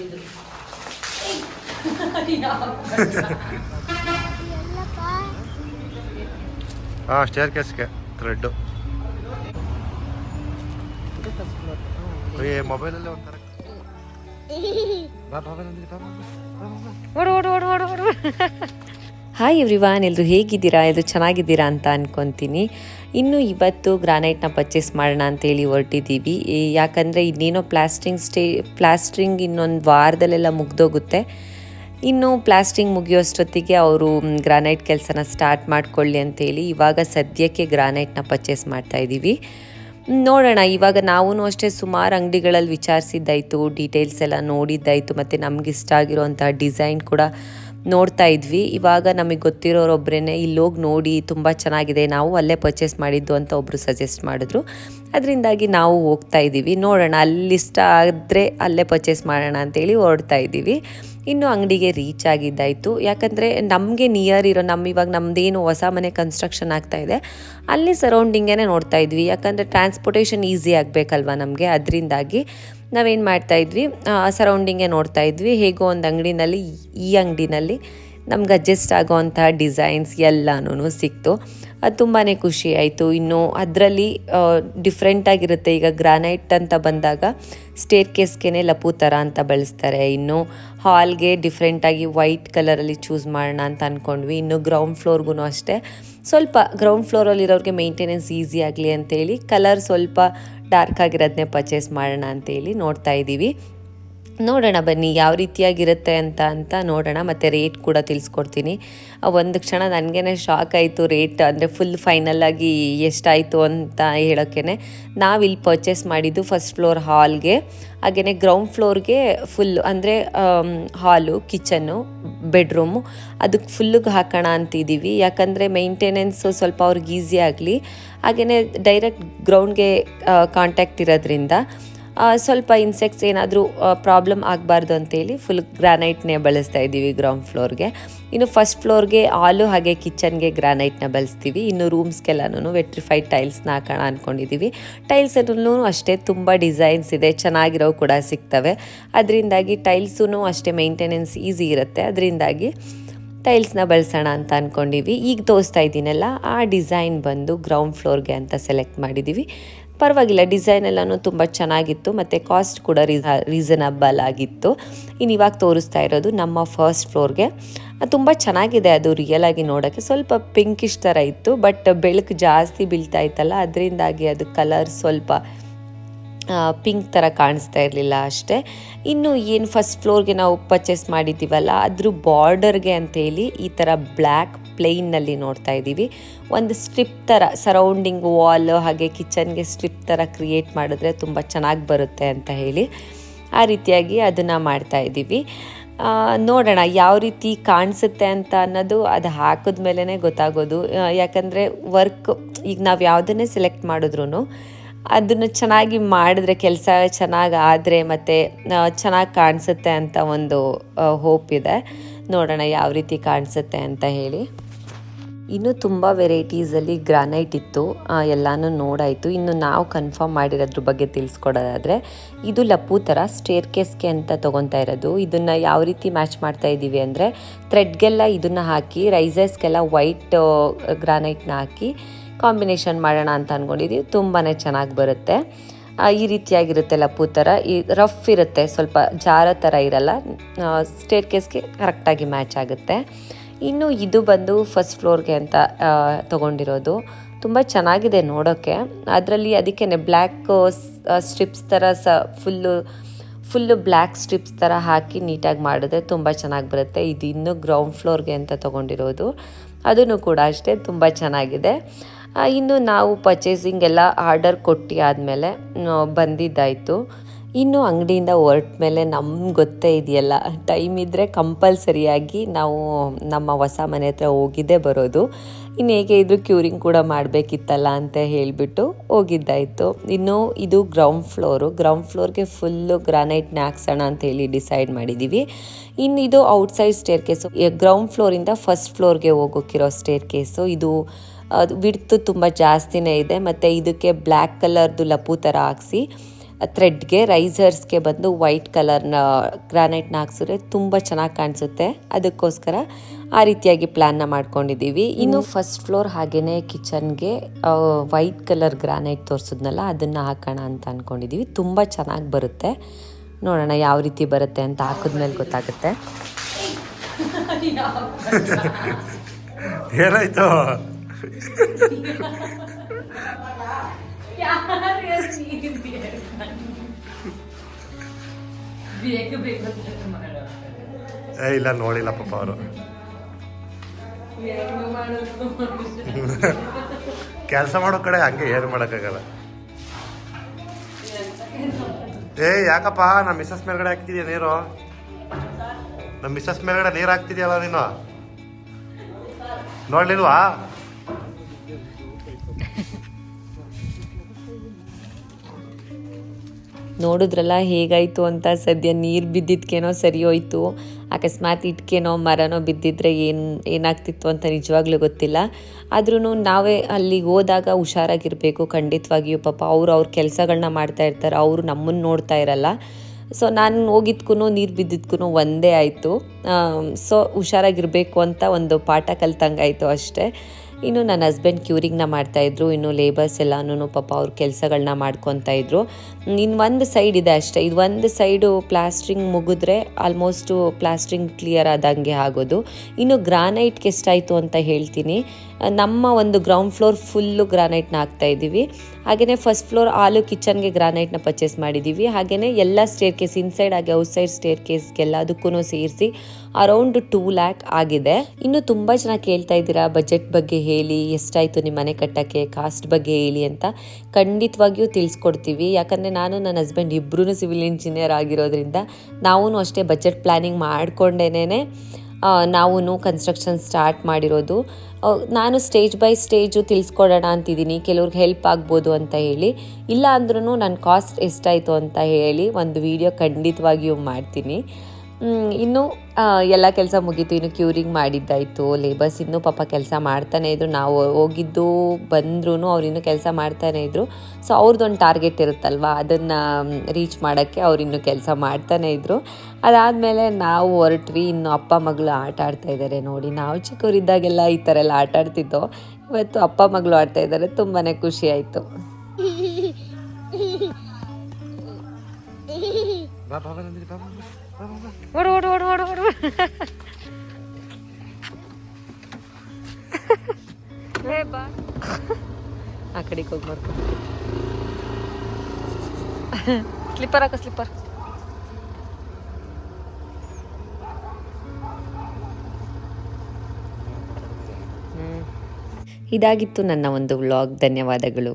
ಬಂದಿದ್ದು. ಹಾಂ stair ಕೇಸ್ಗೆ thread ಮೊಬೈಲಲ್ಲೇ ಒಂಥರ. ಬಾ ಬಾ ಬಾ ನಂದಿನಿ, ಬಾ, ಬಾ, ಬಾ, ಬಾ, ಬಾ. ಓಡು ಓಡು ಓಡು ಓಡು ಓಡು. ಹಾಯ್ ಎವ್ರಿವಾನ್ ಎಲ್ಲರೂ ಹೇಗಿದ್ದೀರಾ? ಎಲ್ಲರೂ ಚೆನ್ನಾಗಿದ್ದೀರಾ ಅಂತ ಅಂದ್ಕೊತೀನಿ ಇನ್ನು ಇವತ್ತು ಗ್ರಾನೈಟ್ನ ಪರ್ಚೇಸ್ ಮಾಡೋಣ ಅಂತೇಳಿ ಹೊರಟಿದ್ದೀವಿ. ಯಾಕಂದರೆ ಇನ್ನೇನೋ ಪ್ಲಾಸ್ಟ್ರಿಂಗ್ ಸ್ಟೇ ಪ್ಲಾಸ್ಟ್ರಿಂಗ್ ಇನ್ನೊಂದು ವಾರದಲ್ಲೆಲ್ಲ ಮುಗ್ದೋಗುತ್ತೆ. ಇನ್ನು ಪ್ಲಾಸ್ಟಿಂಗ್ ಮುಗಿಯೋಷ್ಟೊತ್ತಿಗೆ ಅವರು ಗ್ರಾನೈಟ್ ಕೆಲಸನ ಸ್ಟಾರ್ಟ್ ಮಾಡ್ಕೊಳ್ಳಿ ಅಂತೇಳಿ ಇವಾಗ ಸದ್ಯಕ್ಕೆ ಗ್ರಾನೈಟ್ನ ಪರ್ಚೇಸ್ ಮಾಡ್ತಾ ಇದ್ದೀವಿ. ನೋಡೋಣ, ಇವಾಗ ನಾವೂ ಅಷ್ಟೇ ಸುಮಾರು ಅಂಗಡಿಗಳಲ್ಲಿ ವಿಚಾರಿಸಿದ್ದಾಯಿತು ಡೀಟೇಲ್ಸ್ ಎಲ್ಲ ನೋಡಿದ್ದಾಯಿತು, ಮತ್ತು ನಮಗಿಷ್ಟ ಆಗಿರೋವಂಥ ಡಿಸೈನ್ ಕೂಡ ನೋಡ್ತಾ ಇದ್ವಿ. ಇವಾಗ ನಮಗೆ ಗೊತ್ತಿರೋರೊಬ್ಬರೇ ಇಲ್ಲೋಗಿ ನೋಡಿ ತುಂಬ ಚೆನ್ನಾಗಿದೆ. ನಾವು ಅಲ್ಲೇ ಪರ್ಚೇಸ್ ಮಾಡಿದ್ದು ಅಂತ ಒಬ್ಬರು ಸಜೆಸ್ಟ್ ಮಾಡಿದ್ರು. ಅದರಿಂದಾಗಿ ನಾವು ಹೋಗ್ತಾ ಇದ್ದೀವಿ. ನೋಡೋಣ, ಅಲ್ಲಿ ಇಷ್ಟ ಆದರೆ ಅಲ್ಲೇ ಪರ್ಚೇಸ್ ಮಾಡೋಣ ಅಂತೇಳಿ ಹೊರಡ್ತಾ ಇದ್ದೀವಿ. ಇನ್ನು ಅಂಗಡಿಗೆ ರೀಚ್ ಆಗಿದ್ದಾಯಿತು. ಯಾಕಂದರೆ ನಮಗೆ ನಿಯರ್ ಇರೋ ನಮ್ಮ ಇವಾಗ ನಮ್ಮದೇನು ಹೊಸ ಮನೆ ಕನ್ಸ್ಟ್ರಕ್ಷನ್ ಆಗ್ತಾ ಇದೆ. ಅಲ್ಲಿ ಸರೌಂಡಿಂಗೇ ನೋಡ್ತಾ ಇದ್ವಿ. ಯಾಕಂದರೆ ಟ್ರಾನ್ಸ್ಪೋರ್ಟೇಷನ್ ಈಸಿ ಆಗಬೇಕಲ್ವ ನಮಗೆ. ಅದರಿಂದಾಗಿ ನಾವೇನು ಮಾಡ್ತಾ ಇದ್ವಿ? ಸರೌಂಡಿಂಗೇ ನೋಡ್ತಾ ಇದ್ವಿ. ಹೇಗೋ ಒಂದು ಅಂಗಡಿನಲ್ಲಿ, ಈ ಅಂಗಡಿನಲ್ಲಿ ನಮ್ಗೆ ಅಡ್ಜಸ್ಟ್ ಆಗೋವಂಥ ಡಿಸೈನ್ಸ್ ಎಲ್ಲನೂ ಸಿಕ್ತು. ಅದು ತುಂಬಾ ಖುಷಿ ಆಯಿತು. ಇನ್ನು ಅದರಲ್ಲಿ ಡಿಫ್ರೆಂಟಾಗಿರುತ್ತೆ ಈಗ ಗ್ರಾನೈಟ್ ಅಂತ ಬಂದಾಗ ಸ್ಟೇರ್ ಕೇಸ್ಗೆ ಲಪು ಥರ ಅಂತ ಬಳಸ್ತಾರೆ. ಇನ್ನು ಹಾಲ್ಗೆ ಡಿಫ್ರೆಂಟಾಗಿ ವೈಟ್ ಕಲರಲ್ಲಿ ಚೂಸ್ ಮಾಡೋಣ ಅಂತ ಅಂದ್ಕೊಂಡ್ವಿ ಇನ್ನು ಗ್ರೌಂಡ್ ಫ್ಲೋರ್ಗೂ ಅಷ್ಟೇ. ಸ್ವಲ್ಪ ಗ್ರೌಂಡ್ ಫ್ಲೋರಲ್ಲಿರೋರಿಗೆ ಮೇಂಟೆನೆನ್ಸ್ ಈಸಿ ಆಗಲಿ ಅಂತೇಳಿ ಕಲರ್ ಸ್ವಲ್ಪ ಡಾರ್ಕ್ ಆಗಿರೋದನ್ನೇ ಪರ್ಚೇಸ್ ಮಾಡೋಣ ಅಂತೇಳಿ ನೋಡ್ತಾ ಇದ್ದೀವಿ. ನೋಡೋಣ ಬನ್ನಿ ಯಾವ ರೀತಿಯಾಗಿರುತ್ತೆ ಅಂತ ಅಂತ ನೋಡೋಣ. ಮತ್ತು ರೇಟ್ ಕೂಡ ತಿಳಿಸ್ಕೊಡ್ತೀನಿ. ಒಂದು ಕ್ಷಣ ನನಗೇ ಶಾಕ್ ಆಯಿತು. ರೇಟ್ ಅಂದರೆ ಫುಲ್ ಫೈನಲಾಗಿ ಎಷ್ಟಾಯಿತು ಅಂತ ಹೇಳೋಕ್ಕೆ ನಾವು ಇಲ್ಲಿ ಪರ್ಚೇಸ್ ಮಾಡಿದ್ದು ಫಸ್ಟ್ ಫ್ಲೋರ್ ಹಾಲ್ಗೆ ಹಾಗೆಯೇ ಗ್ರೌಂಡ್ ಫ್ಲೋರ್ಗೆ ಫುಲ್ ಅಂದರೆ ಹಾಲು ಕಿಚನ್ನು ಬೆಡ್ರೂಮು ಅದಕ್ಕೆ ಫುಲ್ಲಿಗೆ ಹಾಕೋಣ ಅಂತಿದ್ದೀವಿ. ಯಾಕಂದರೆ ಮೇಂಟೆನೆನ್ಸು ಸ್ವಲ್ಪ ಅವ್ರಿಗೆ ಈಸಿ ಆಗಲಿ. ಹಾಗೆಯೇ ಡೈರೆಕ್ಟ್ ಗ್ರೌಂಡ್ಗೆ ಕಾಂಟ್ಯಾಕ್ಟ್ ಇರೋದ್ರಿಂದ. ಸ್ವಲ್ಪ ಇನ್ಸೆಕ್ಟ್ಸ್ ಏನಾದರೂ ಪ್ರಾಬ್ಲಮ್ ಆಗಬಾರ್ದು ಅಂತೇಳಿ ಫುಲ್ ಗ್ರಾನೈಟ್ನೇ ಬಳಸ್ತಾ ಇದ್ದೀವಿ ಗ್ರೌಂಡ್ ಫ್ಲೋರ್ಗೆ ಇನ್ನು ಫಸ್ಟ್ ಫ್ಲೋರ್ಗೆ ಆಲು ಹಾಗೆ ಕಿಚನ್ಗೆ ಗ್ರಾನೈಟ್ನ ಬಳಸ್ತೀವಿ. ಇನ್ನು ರೂಮ್ಸ್ಗೆಲ್ಲನೂ ವೆಟ್ರಿಫೈಡ್ ಟೈಲ್ಸ್ನ ಹಾಕೋಣ ಅಂದ್ಕೊಂಡಿದ್ದೀವಿ ಟೈಲ್ಸಲ್ಲೂ ಅಷ್ಟೇ ತುಂಬ ಡಿಸೈನ್ಸ್ ಇದೆ ಚೆನ್ನಾಗಿರೋ ಕೂಡ ಸಿಗ್ತವೆ. ಅದರಿಂದಾಗಿ ಟೈಲ್ಸೂ ಅಷ್ಟೇ ಮೇಂಟೆನೆನ್ಸ್ ಈಸಿ ಇರುತ್ತೆ. ಅದರಿಂದಾಗಿ ಟೈಲ್ಸ್ನ ಬಳಸೋಣ ಅಂತ ಅಂದ್ಕೊಂಡಿವಿ ಈಗ ತೋರಿಸ್ತಾ ಇದ್ದೀನಲ್ಲ, ಆ ಡಿಸೈನ್ ಬಂದು ಗ್ರೌಂಡ್ ಫ್ಲೋರ್ಗೆ ಅಂತ ಸೆಲೆಕ್ಟ್ ಮಾಡಿದ್ದೀವಿ ಪರವಾಗಿಲ್ಲ ಡಿಸೈನ್ ಎಲ್ಲನೂ ತುಂಬ ಚೆನ್ನಾಗಿತ್ತು, ಮತ್ತು ಕಾಸ್ಟ್ ಕೂಡ ರೀಸ ರೀಸನಬಲ್ ಆಗಿತ್ತು. ಇನ್ನು ಇವಾಗ ತೋರಿಸ್ತಾ ಇರೋದು ನಮ್ಮ ಫಸ್ಟ್ ಫ್ಲೋರ್ಗೆ ತುಂಬ ಚೆನ್ನಾಗಿದೆ ಅದು ರಿಯಲ್ ಆಗಿ ನೋಡೋಕ್ಕೆ. ಸ್ವಲ್ಪ ಪಿಂಕಿಶ್ ಥರ ಇತ್ತು ಬಟ್ ಬೆಳಕು ಜಾಸ್ತಿ ಬೀಳ್ತಾ ಇತ್ತಲ್ಲ, ಅದರಿಂದಾಗಿ ಅದು ಕಲರ್ ಸ್ವಲ್ಪ ಪಿಂಕ್ ಥರ ಕಾಣಿಸ್ತಾ ಇರಲಿಲ್ಲ ಅಷ್ಟೇ. ಇನ್ನು ಏನು ಫಸ್ಟ್ ಫ್ಲೋರ್ಗೆ ನಾವು ಪರ್ಚೇಸ್ ಮಾಡಿದ್ದೀವಲ್ಲ, ಅದ್ರ ಬಾರ್ಡರ್ಗೆ ಅಂತೇಳಿ ಈ ಥರ ಬ್ಲ್ಯಾಕ್ ಪ್ಲೇನ್ನಲ್ಲಿ ನೋಡ್ತಾ ಇದ್ದೀವಿ. ಒಂದು ಸ್ಟ್ರಿಪ್ ಥರ ಸರೌಂಡಿಂಗ್ ವಾಲ್ ಹಾಗೆ ಕಿಚನ್ಗೆ ಸ್ಟ್ರಿಪ್ ಥರ ಕ್ರಿಯೇಟ್ ಮಾಡಿದ್ರೆ ತುಂಬ ಚೆನ್ನಾಗಿ ಬರುತ್ತೆ ಅಂತ ಹೇಳಿ ಆ ರೀತಿಯಾಗಿ ಅದನ್ನು ಮಾಡ್ತಾ ಇದ್ದೀವಿ. ನೋಡೋಣ ಯಾವ ರೀತಿ ಕಾಣಿಸುತ್ತೆ ಅಂತ ಅನ್ನೋದು ಅದು ಹಾಕಿದ ಮೇಲೇ ಗೊತ್ತಾಗೋದು. ಯಾಕಂದರೆ ವರ್ಕ್ ಈಗ ನಾವು ಯಾವುದನ್ನೇ ಸೆಲೆಕ್ಟ್ ಮಾಡಿದ್ರು ಅದನ್ನು ಚೆನ್ನಾಗಿ ಮಾಡಿದ್ರೆ ಕೆಲಸ ಚೆನ್ನಾಗಿ ಆದರೆ ಮತ್ತು ಚೆನ್ನಾಗಿ ಕಾಣಿಸುತ್ತೆ ಅಂತ ಒಂದು ಹೋಪ್ ಇದೆ. ನೋಡೋಣ ಯಾವ ರೀತಿ ಕಾಣಿಸುತ್ತೆ ಅಂತ ಹೇಳಿ. ಇನ್ನೂ ತುಂಬ ವೆರೈಟೀಸಲ್ಲಿ ಗ್ರಾನೈಟ್ ಇತ್ತು. ಎಲ್ಲನೂ ನೋಡಾಯಿತು. ಇನ್ನು ನಾವು ಕನ್ಫರ್ಮ್ ಮಾಡಿರೋದ್ರ ಬಗ್ಗೆ ತಿಳಿಸ್ಕೊಡೋದಾದರೆ, ಇದು ಲಪ್ಪು ಥರ ಸ್ಟೇರ್ ಕೇಸ್ಗೆ ಅಂತ ತೊಗೊತಾ ಇರೋದು. ಇದನ್ನು ಯಾವ ರೀತಿ ಮ್ಯಾಚ್ ಮಾಡ್ತಾ ಇದ್ದೀವಿ ಅಂದರೆ ಥ್ರೆಡ್ಗೆಲ್ಲ ಇದನ್ನು ಹಾಕಿ ರೈಸಸ್ಗೆಲ್ಲ ವೈಟ್ ಗ್ರಾನೈಟ್ನ ಹಾಕಿ ಕಾಂಬಿನೇಷನ್ ಮಾಡೋಣ ಅಂತ ಅಂದ್ಕೊಂಡಿದ್ದೀವಿ ತುಂಬಾ ಚೆನ್ನಾಗಿ ಬರುತ್ತೆ. ಈ ರೀತಿಯಾಗಿರುತ್ತೆ ಲಪ್ಪು ಥರ ಈ ರಫ್ ಇರುತ್ತೆ. ಸ್ವಲ್ಪ ಜಾರ ಥರ ಇರಲ್ಲ. ಸ್ಟೇರ್ ಕೇಸ್ಗೆ ಕರೆಕ್ಟಾಗಿ ಮ್ಯಾಚ್ ಆಗುತ್ತೆ. ಇನ್ನು ಇದು ಬಂದು ಫಸ್ಟ್ ಫ್ಲೋರ್ಗೆ ಅಂತ ತೊಗೊಂಡಿರೋದು. ತುಂಬ ಚೆನ್ನಾಗಿದೆ ನೋಡೋಕ್ಕೆ ಅದರಲ್ಲಿ ಅದಕ್ಕೇ ಬ್ಲ್ಯಾಕ್ ಸ್ಟ್ರಿಪ್ಸ್ ಥರ ಸ ಫುಲ್ಲು ಫುಲ್ಲು ಬ್ಲ್ಯಾಕ್ ಸ್ಟ್ರಿಪ್ಸ್ ಥರ ಹಾಕಿ ನೀಟಾಗಿ ಮಾಡಿದ್ರೆ ತುಂಬ ಚೆನ್ನಾಗಿ ಬರುತ್ತೆ. ಇದು ಇನ್ನೂ ಗ್ರೌಂಡ್ ಫ್ಲೋರ್ಗೆ ಅಂತ ತೊಗೊಂಡಿರೋದು. ಅದೂ ಕೂಡ ಅಷ್ಟೇ ತುಂಬ ಚೆನ್ನಾಗಿದೆ. ಇನ್ನು ನಾವು ಪರ್ಚೇಸಿಂಗ್ ಎಲ್ಲ ಆರ್ಡರ್ ಕೊಟ್ಟು ಆದಮೇಲೆ ಬಂದಿದ್ದಾಯಿತು. ಇನ್ನು ಅಂಗಡಿಯಿಂದ ಹೊರಟ ಮೇಲೆ ನಮ್ಗೆ ಗೊತ್ತೇ ಇದೆಯಲ್ಲ, ಟೈಮ್ ಇದ್ದರೆ ಕಂಪಲ್ಸರಿಯಾಗಿ ನಾವು ನಮ್ಮ ಹೊಸ ಮನೆ ಹತ್ರ ಹೋಗಿದ್ದೇ ಬರೋದು. ಇನ್ನು ಹೇಗೆ ಇದ್ರು ಕ್ಯೂರಿಂಗ್ ಕೂಡ ಮಾಡಬೇಕಿತ್ತಲ್ಲ ಅಂತ ಹೇಳಿಬಿಟ್ಟು ಹೋಗಿದ್ದಾಯಿತು. ಇನ್ನು ಇದು ಗ್ರೌಂಡ್ ಫ್ಲೋರು, ಗ್ರೌಂಡ್ ಫ್ಲೋರ್ಗೆ ಫುಲ್ಲು ಗ್ರಾನೈಟ್ನ ಹಾಕ್ಸೋಣ ಅಂತ ಹೇಳಿ ಡಿಸೈಡ್ ಮಾಡಿದ್ದೀವಿ ಇನ್ನು ಇದು ಔಟ್ಸೈಡ್ ಸ್ಟೇರ್ ಕೇಸು ಗ್ರೌಂಡ್ ಫ್ಲೋರಿಂದ ಫಸ್ಟ್ ಫ್ಲೋರ್ಗೆ ಹೋಗೋಕ್ಕಿರೋ ಸ್ಟೇರ್ ಕೇಸು ಇದು ವಿಡ್ತು ತುಂಬ ಜಾಸ್ತಿನೇ ಇದೆ, ಮತ್ತು ಇದಕ್ಕೆ ಬ್ಲ್ಯಾಕ್ ಕಲರ್ದು ಲಪು ಥರ ಹಾಕ್ಸಿ ಥ್ರೆಡ್ಗೆ ರೈಸರ್ಸ್ಗೆ ಬಂದು ವೈಟ್ ಕಲರ್ನ ಗ್ರಾನೈಟ್ನ ಹಾಕ್ಸಿದ್ರೆ ತುಂಬ ಚೆನ್ನಾಗಿ ಕಾಣಿಸುತ್ತೆ. ಅದಕ್ಕೋಸ್ಕರ ಆ ರೀತಿಯಾಗಿ ಪ್ಲ್ಯಾನ್ನ ಮಾಡ್ಕೊಂಡಿದ್ದೀವಿ. ಇನ್ನು ಫಸ್ಟ್ ಫ್ಲೋರ್ ಹಾಗೆಯೇ ಕಿಚನ್ಗೆ ವೈಟ್ ಕಲರ್ ಗ್ರಾನೈಟ್ ತೋರಿಸಿದ್ನಲ್ಲ ಅದನ್ನು ಹಾಕೋಣ ಅಂತ ಅಂದ್ಕೊಂಡಿದ್ದೀವಿ ತುಂಬ ಚೆನ್ನಾಗಿ ಬರುತ್ತೆ. ನೋಡೋಣ ಯಾವ ರೀತಿ ಬರುತ್ತೆ ಅಂತ ಹಾಕಿದ್ಮೇಲೆ ಗೊತ್ತಾಗುತ್ತೆ. ಏನಾಯ್ತು? ಏ ಇಲ್ಲ ನೋಡಿಲ್ಲ ಪಾಪ ಅವರು. ಕೆಲಸ ಮಾಡೋ ಕಡೆ ಹಂಗೆ ಏನು ಮಾಡೋಕ್ಕಾಗಲ್ಲ. ಏ ಯಾಕಪ್ಪ ನಮ್ಮ ಮಿಸಸ್ ಮೇಲ್ಗಡೆ ಹಾಕ್ತಿದ್ಯಾ ನೀರು? ನಮ್ಮ ಮಿಸಸ್ ಮೇಲ್ಗಡೆ ನೀರು ಹಾಕ್ತಿದ್ಯಲ್ಲ ನೀನು? ನೋಡ್ಲಿಲ್ವಾ? ನೋಡಿದ್ರಲ್ಲ ಹೇಗಾಯಿತು ಅಂತ ಸದ್ಯ ನೀರು ಬಿದ್ದಿದ್ಕೇನೋ ಸರಿ ಹೋಯ್ತು. ಅಕಸ್ಮಾತ್ ಇಟ್ಕೇನೋ ಮರನೋ ಬಿದ್ದಿದ್ರೆ ಏನು, ಏನಾಗ್ತಿತ್ತು ಅಂತ ನಿಜವಾಗ್ಲೂ ಗೊತ್ತಿಲ್ಲ. ಆದ್ರೂ ನಾವೇ ಅಲ್ಲಿಗೆ ಹೋದಾಗ ಹುಷಾರಾಗಿರಬೇಕು. ಖಂಡಿತವಾಗಿಯೂ ಪಾಪ ಅವ್ರು ಅವ್ರ ಕೆಲಸಗಳನ್ನ ಮಾಡ್ತಾ ಇರ್ತಾರೆ. ಅವರು ನಮ್ಮನ್ನು ನೋಡ್ತಾ ಇರಲ್ಲ. ಸೊ ನಾನು ಹೋಗಿದ್ಕೂ ನೀರು ಬಿದ್ದಿದ್ಕೂ ಒಂದೇ ಆಯಿತು. ಸೊ ಹುಷಾರಾಗಿರಬೇಕು ಅಂತ ಒಂದು ಪಾಠ ಕಲ್ತಂಗಾಯಿತು ಅಷ್ಟೇ. ಇನ್ನು ನನ್ನ ಹಸ್ಬೆಂಡ್ ಕ್ಯೂರಿಂಗ್ನ ಮಾಡ್ತಾಯಿದ್ರು ಇನ್ನು ಲೇಬರ್ಸ್ ಎಲ್ಲನೂ ಪಾಪ ಅವ್ರ ಕೆಲಸಗಳನ್ನ ಮಾಡ್ಕೊತಾ ಇದ್ರು. ಇನ್ನು ಒಂದು ಸೈಡ್ ಇದೆ ಅಷ್ಟೇ, ಇದು ಒಂದು ಸೈಡು ಪ್ಲಾಸ್ಟ್ರಿಂಗ್ ಮುಗಿದ್ರೆ ಆಲ್ಮೋಸ್ಟು ಪ್ಲಾಸ್ಟ್ರಿಂಗ್ ಕ್ಲಿಯರ್ ಆದಂಗೆ ಆಗೋದು. ಇನ್ನು ಗ್ರಾನೈಟ್ಗೆ ಎಷ್ಟಾಯಿತು ಅಂತ ಹೇಳ್ತೀನಿ. ನಮ್ಮ ಒಂದು ಗ್ರೌಂಡ್ ಫ್ಲೋರ್ ಫುಲ್ಲು ಗ್ರಾನೈಟ್ನ ಹಾಕ್ತಾ ಇದ್ದೀವಿ. ಹಾಗೆಯೇ ಫಸ್ಟ್ ಫ್ಲೋರ್ ಆಲು ಕಿಚನ್ಗೆ ಗ್ರಾನೈಟ್ನ ಪರ್ಚೇಸ್ ಮಾಡಿದ್ದೀವಿ. ಹಾಗೆಯೇ ಎಲ್ಲ ಸ್ಟೇರ್ ಕೇಸ್ ಇನ್ಸೈಡ್ ಹಾಗೆ ಔಟ್ಸೈಡ್ ಸ್ಟೇರ್ ಕೇಸ್ಗೆಲ್ಲದಕ್ಕೂ ಸೇರಿಸಿ ಅರೌಂಡ್ ಟೂ ಲ್ಯಾಕ್ ಆಗಿದೆ. ಇನ್ನು ತುಂಬ ಜನ ಕೇಳ್ತಾ ಇದ್ದೀರಾ ಬಜೆಟ್ ಬಗ್ಗೆ ಹೇಳಿ, ಎಷ್ಟಾಯಿತು ನಿಮ್ಮ ಮನೆ ಕಟ್ಟೋಕ್ಕೆ ಕಾಸ್ಟ್ ಬಗ್ಗೆ ಹೇಳಿ ಅಂತ ಖಂಡಿತವಾಗಿಯೂ ತಿಳಿಸ್ಕೊಡ್ತೀವಿ. ಯಾಕಂದರೆ ನಾನು ನನ್ನ ಹಸ್ಬೆಂಡ್ ಇಬ್ಬರೂ ಸಿವಿಲ್ ಇಂಜಿನಿಯರ್ ಆಗಿರೋದ್ರಿಂದ ನಾವೂ ಅಷ್ಟೇ ಬಜೆಟ್ ಪ್ಲ್ಯಾನಿಂಗ್ ಮಾಡಿಕೊಂಡೇನೆ ನಾವು ಕನ್ಸ್ಟ್ರಕ್ಷನ್ ಸ್ಟಾರ್ಟ್ ಮಾಡಿರೋದು. ನಾನು ಸ್ಟೇಜ್ ಬೈ ಸ್ಟೇಜು ತಿಳಿಸ್ಕೊಡೋಣ ಅಂತಿದ್ದೀನಿ. ಕೆಲವ್ರಿಗೆ ಹೆಲ್ಪ್ ಆಗ್ಬೋದು ಅಂತ ಹೇಳಿ. ಇಲ್ಲ ಅಂದ್ರೂ ನನ್ನ ಕಾಸ್ಟ್ ಎಷ್ಟಾಯಿತು ಅಂತ ಹೇಳಿ ಒಂದು ವಿಡಿಯೋ ಖಂಡಿತವಾಗಿಯೂ ಮಾಡ್ತೀನಿ. ಇನ್ನು ಎಲ್ಲ ಕೆಲಸ ಮುಗೀತು. ಇನ್ನು ಕ್ಯೂರಿಂಗ್ ಮಾಡಿದ್ದಾಯಿತು. ಲೇಬರ್ಸ್ ಇನ್ನೂ ಪಾಪ ಕೆಲಸ ಮಾಡ್ತಾನೆ ಇದ್ರು. ನಾವು ಹೋಗಿದ್ದು ಬಂದ್ರೂ ಅವ್ರು ಇನ್ನೂ ಕೆಲಸ ಮಾಡ್ತಾನೆ ಇದ್ರು. ಸೊ ಅವ್ರದ್ದೊಂದು ಟಾರ್ಗೆಟ್ ಇರುತ್ತಲ್ವ? ಅದನ್ನು ರೀಚ್ ಮಾಡೋಕ್ಕೆ ಅವ್ರು ಇನ್ನೂ ಕೆಲಸ ಮಾಡ್ತಾನೆ ಇದ್ರು. ಅದಾದಮೇಲೆ ನಾವು ಹೊರಟ್ವಿ. ಇನ್ನು ಅಪ್ಪ ಮಗಳು ಆಟ ಆಡ್ತಾ ಇದ್ದಾರೆ ನೋಡಿ. ನಾವು ಚಿಕ್ಕವರಿದ್ದಾಗೆಲ್ಲ ಈ ಥರ ಎಲ್ಲ ಆಟ ಆಡ್ತಿದ್ದೋ? ಇವತ್ತು ಅಪ್ಪ ಮಗಳು ಆಡ್ತಾ ಇದ್ದಾರೆ ತುಂಬಾ ಖುಷಿ ಬಾ ಬಾ ಬಾ ನಂದಿನಿ, ಬಾ ಓಡು ಓಡು ಓಡು ಓಡು ಓಡು. ಬಾ. ಆ ಕಡೆಗೆ ಹೋಗಿ ಮಾಡ್ಕೊ. ಸ್ಲಿಪ್ಪರ್ ಹಾಕ ಸ್ಲಿಪ್ಪರ್. ಇದಾಗಿತ್ತು ನನ್ನ ಒಂದು ವ್ಲಾಗ್. ಧನ್ಯವಾದಗಳು.